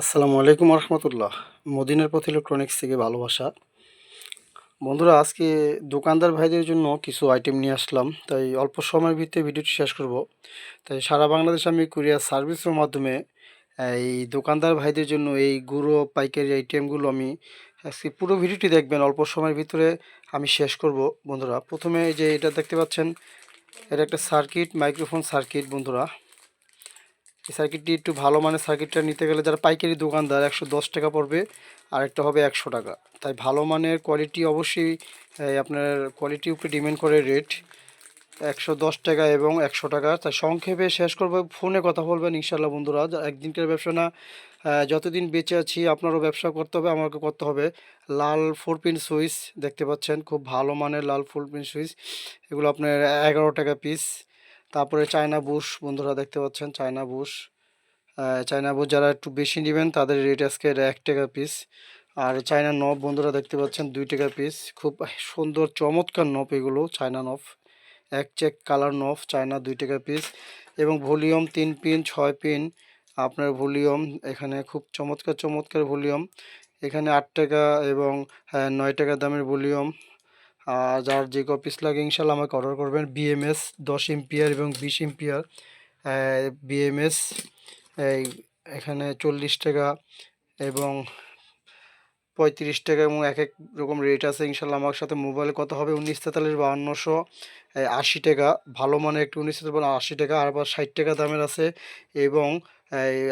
আসসালামু আলাইকুম রহমতুল্লাহ মদিনার পথ ইলেকট্রনিক্স থেকে ভালোবাসা। বন্ধুরা, আজকে দোকানদার ভাইদের জন্য কিছু আইটেম নিয়ে আসলাম। তাই অল্প সময়ের ভিতরে ভিডিওটি শেষ করব। তাই সারা বাংলাদেশে আমি কুরিয়ার সার্ভিসের মাধ্যমে, এই দোকানদার ভাইদের জন্য এই গুঁড়ো, পাইকারি আইটেমগুলো আমি আজকে পুরো ভিডিওটি দেখবেন। অল্প সময়ের ভিতরে আমি শেষ করব। বন্ধুরা, প্রথমে যে এটা দেখতে পাচ্ছেন, এটা একটা সার্কিট মাইক্রোফোন সার্কিট বন্ধুরা। এই সার্কিটটি একটু ভালো মানের সার্কিটটা নিতে গেলে যারা পাইকারি দোকানদার, একশো দশ টাকা পড়বে, আর একটা হবে একশো টাকা। তাই ভালো মানের কোয়ালিটি অবশ্যই আপনার কোয়ালিটির উপরে ডিমেন্ড করে রেট একশো দশ টাকা এবং একশো টাকা। তাই সংক্ষেপে শেষ করব, ফোনে কথা বলবেন ইনশাল্লাহ বন্ধুরা। একদিনকার ব্যবসা না যতদিন বেঁচে আছি, আপনারও ব্যবসা করতে হবে, আমাকে করতে হবে। লাল ফোর পিন সুইচ দেখতে পাচ্ছেন, খুব ভালো মানের লাল ফোর পিন সুইচ এগুলো আপনার এগারো টাকা পিস তারপরে চায়না বুশ বন্ধুরা দেখতে পাচ্ছেন চায়না বুশ। চায়না বুশ যারা একটু বেশি নেবেন তাদের রেট আজকে এক টাকা পিস আর চায়না নব বন্ধুরা দেখতে পাচ্ছেন দুই টাকা পিস খুব সুন্দর চমৎকার নব এগুলো চায়না নব। এক চেক কালার নফ চায়না দুই টাকা পিস এবং ভলিউম তিন পিন ছয় পিন আপনার ভলিউম এখানে খুব চমৎকার চমৎকার ভলিউম। এখানে আট টাকা এবং হ্যাঁ, নয় টাকা দামের ভলিউম। যার যে কপিস লাগে ইনশাল্লাহ আমাকে অর্ডার করবেন বিএমএস দশ এমপিয়ার এবং বিশ এমপিয়ার বিএমএস এই এখানে চল্লিশ টাকা এবং পঁয়ত্রিশ টাকা এবং এক এক রকম রেট আছে। ইনশাল্লাহ আমার সাথে মোবাইলে কত হবে উনিশ তেতাল্লিশ বাহান্নশো আশি টাকা, ভালো মানের একটু উনিশ তেতাল্লিশ আশি টাকা, আর আবার ষাট টাকা দামের আছে এবং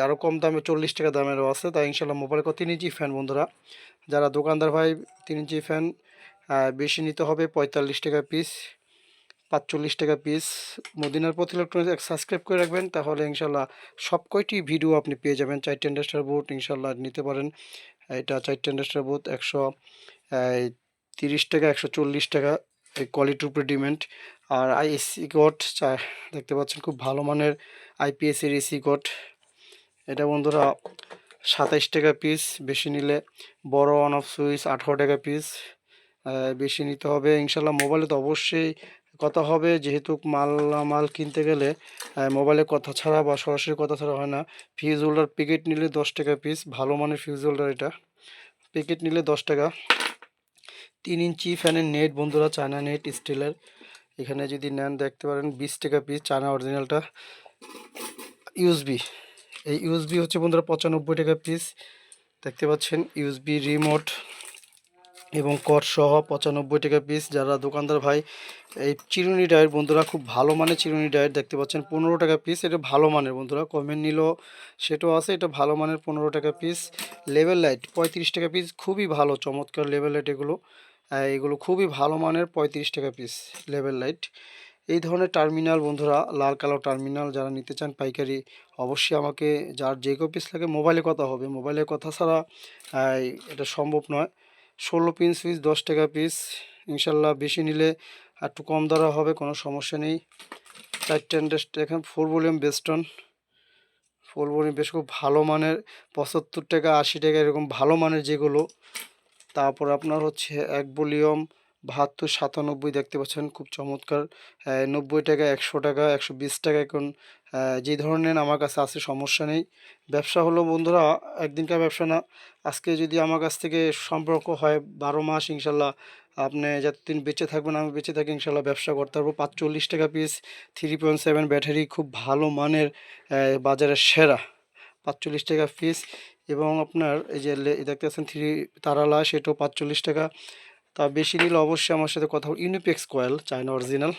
আরও কম দামে চল্লিশ টাকা দামেরও আছে। তাই ইনশাল্লাহ মোবাইলে কত তিন ইঞ্চি ফ্যান বন্ধুরা। যারা দোকানদার ভাই, তিন ইঞ্চি ফ্যান বেশি নিতে হবে পঁয়তাল্লিশ টাকা পিস পাঁচচল্লিশ টাকা পিস মদিনার পথ ইলেকট্রনিক্স সাবস্ক্রাইব করে রাখবেন, তাহলে ইনশাল্লাহ সব কয়টি ভিডিও আপনি পেয়ে যাবেন। চারটে ইন্ডাস্ট্রাল বোর্ড ইনশাল্লাহ নিতে পারেন। এটা চারটে ইন্ডাস্ট্রাল বোর্ড একশো তিরিশ টাকা, একশো চল্লিশ টাকা, এই কোয়ালিটির উপরে ডিমেন্ট আর আইএসসি কোড চা দেখতে পাচ্ছেন খুব ভালো মানের আইপিএসের এসি কোড এটা বন্ধুরা সাতাইশ টাকা পিস বেশি নিলে বড় অন অফ সুইচ আঠারো টাকা পিস বেশি নিতে হবে। ইনশাল্লাহ মোবাইলে তো অবশ্যই কথা হবে। যেহেতু মাল মাল কিনতে গেলে মোবাইলে কথা ছাড়া বা সরাসরি কথা ছাড়া হয় না। ফিউজ হোল্ডার প্যাকেট নিলে দশ টাকা পিস ভালো মানের ফিউজ হোল্ডার এটা। প্যাকেট নিলে দশ টাকা। তিন ইঞ্চি ফ্যানের নেট বন্ধুরা চায়না নেট স্টিলের এখানে যদি নেন, দেখতে পারেন, বিশ টাকা পিস চায়না অরিজিনালটা ইউএসবি এই ইউএসবি হচ্ছে বন্ধুরা পঁচানব্বই টাকা পিস দেখতে পাচ্ছেন ইউএসবি রিমোট এবং কট সহ পঁচানব্বই টাকা পিস যারা দোকানদার ভাই, এই চিরুনি ডায়ের বন্ধুরা খুব ভালো মানের চিরুনি ডায়ের দেখতে পাচ্ছেন, পনেরো টাকা পিস এটা ভালো মানের বন্ধুরা কমেন্ট নিল, সেটাও আছে, এটা ভালো মানের পনেরো টাকা পিস লেভেল লাইট পঁয়ত্রিশ টাকা পিস খুবই ভালো, চমৎকার লেভেল লাইট এগুলো এগুলো খুবই ভালো মানের পঁয়ত্রিশ টাকা পিস লেভেল লাইট এই ধরনের টার্মিনাল বন্ধুরা, লাল কালো টার্মিনাল যারা নিতে চান পাইকারি, অবশ্যই আমাকে, যার যে পিস লাগে মোবাইলে কথা হবে মোবাইলে কথা ছাড়া এটা সম্ভব নয়। ষোলো পিন সুইচ দশ টাকা পিস। ইনশাল্লাহ বেশি নিলে একটু কম দ্বারা হবে, কোনো সমস্যা নেই। ইন্ডাস্ট এখানে ফোর ভলিউম বেস্টন ফোর ভলিউম বেশ খুব ভালো মানের, পঁচাত্তর টাকা, আশি টাকা, এরকম ভালো মানের যেগুলো। তারপর আপনার হচ্ছে এক ভলিউম বাহাত্তর সাতানব্বই দেখতে পাচ্ছেন, খুব চমৎকার। নব্বই টাকা, একশো টাকা, একশো বিশ টাকা এখন। যে ধরনের আমার কাছে আছে, সমস্যা নেই। ব্যবসা হলো বন্ধুরা, একদিনকার ব্যবসা না। আজকে যদি আমার কাছ থেকে সম্পর্ক হয় বারো মাস, ইনশাল্লাহ আপনি যতদিন বেঁচে থাকবেন, আমি বেঁচে থাকি, ইনশাল্লাহ ব্যবসা করতে পারব। পাঁচচল্লিশ টাকা piece three point seven battery খুব ভালো মানের বাজারের সেরা। পাঁচচল্লিশ টাকা পিস এবং আপনার এই যে দেখতে পাচ্ছেন থ্রি তারালা, সেটাও পাঁচচল্লিশ টাকা। তা বেশি নিলে অবশ্যই আমার সাথে কথা ইউনিপেক্স কয়েল চায়না অরিজিনাল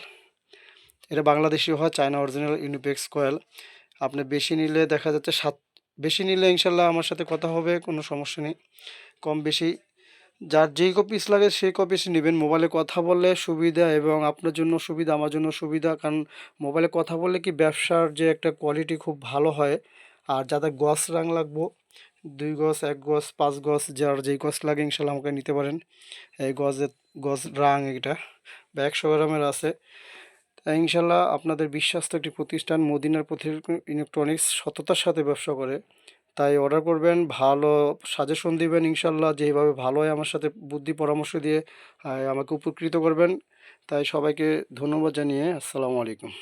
এটা বাংলাদেশি হয় চায়না অরিজিনাল ইউনিপেক্স কয়েল আপনি বেশি নিলে দেখা যাচ্ছে সাত বেশি নিলে ইনশাল্লাহ আমার সাথে কথা হবে, কোনো সমস্যা নেই। কম বেশি যার যেই কপিস লাগে সেই কপিস নেবেন। মোবাইলে কথা বললে সুবিধা এবং আপনার জন্য সুবিধা, আমার জন্য সুবিধা। কারণ মোবাইলে কথা বললে কি ব্যবসার যে একটা কোয়ালিটি খুব ভালো হয়। আর যাদের গস রাং লাগবো দুই গজ, এক গজ, পাঁচ গজ, যার যেই গছ লাগে ইনশাল্লাহ আমাকে নিতে পারেন। এই গজের গজ রাং এটা। বা একশো গ্রামের আছে। ইনশাল্লাহ আপনাদের বিশ্বস্ত একটি প্রতিষ্ঠান, মদিনার পথ ইলেকট্রনিক্স সততার সাথে ব্যবসা করে। তাই অর্ডার করবেন, ভালো সাজেশন দিবেন ইনশাল্লাহ যেভাবে ভালো হয় আমার সাথে বুদ্ধি পরামর্শ দিয়ে আমাকে উপকৃত করবেন। তাই সবাইকে ধন্যবাদ জানিয়ে আসসালামু আলাইকুম।